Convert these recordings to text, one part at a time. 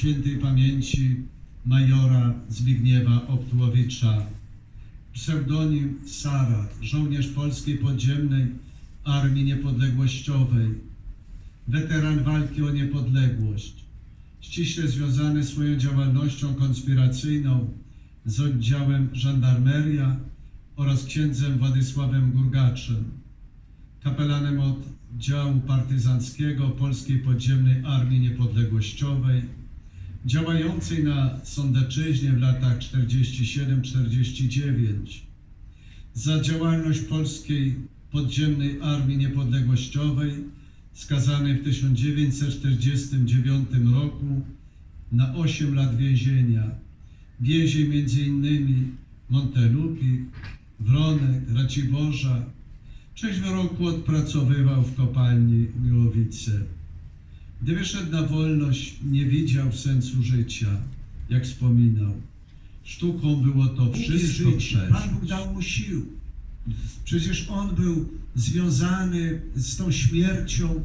świętej pamięci majora Zbigniewa Optłowicza, pseudonim Sara, żołnierz polskiej podziemnej Armii Niepodległościowej, weteran walki o niepodległość, ściśle związany swoją działalnością konspiracyjną z oddziałem żandarmeria oraz księdzem Władysławem Gurgaczem, kapelanem oddziału partyzanckiego Polskiej Podziemnej Armii Niepodległościowej, działającej na Sądeczyźnie w latach 47-49. Za działalność Polskiej Podziemnej Armii Niepodległościowej skazany w 1949 roku na 8 lat więzienia. Więzień m.in. Montelupi, Wronek, Raciborza. Część wyroku odpracowywał w kopalni Miłowice. Gdy wyszedł na wolność, nie widział sensu życia, jak wspominał. Sztuką było to wszystko żyć. Pan przeżyć. Bóg dał mu sił. Przecież on był związany z tą śmiercią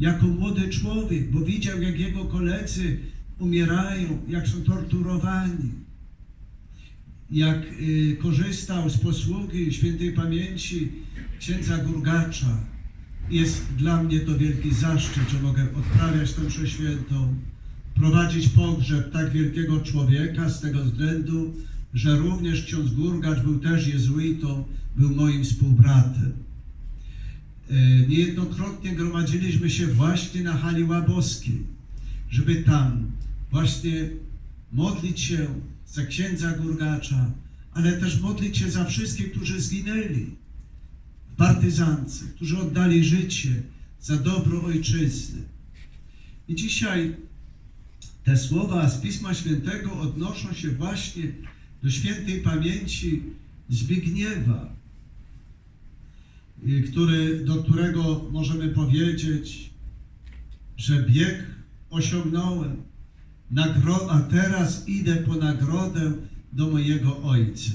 jako młody człowiek, bo widział, jak jego koledzy umierają, jak są torturowani. Jak y, korzystał z posługi świętej pamięci księdza Gurgacza. Jest dla mnie to wielki zaszczyt, że mogę odprawiać tę mszę świętą, prowadzić pogrzeb tak wielkiego człowieka z tego względu, że również ksiądz Gurgacz był też jezuitą, był moim współbratem. E, Niejednokrotnie gromadziliśmy się właśnie na hali Łaboskiej, żeby tam właśnie modlić się za księdza Gurgacza, ale też modlić się za wszystkich, którzy zginęli w partyzance, którzy oddali życie za dobro ojczyzny. I dzisiaj te słowa z Pisma Świętego odnoszą się właśnie do świętej pamięci Zbigniewa, y, który, do którego możemy powiedzieć, że bieg osiągnąłem, nagro- a teraz idę po nagrodę do mojego Ojca.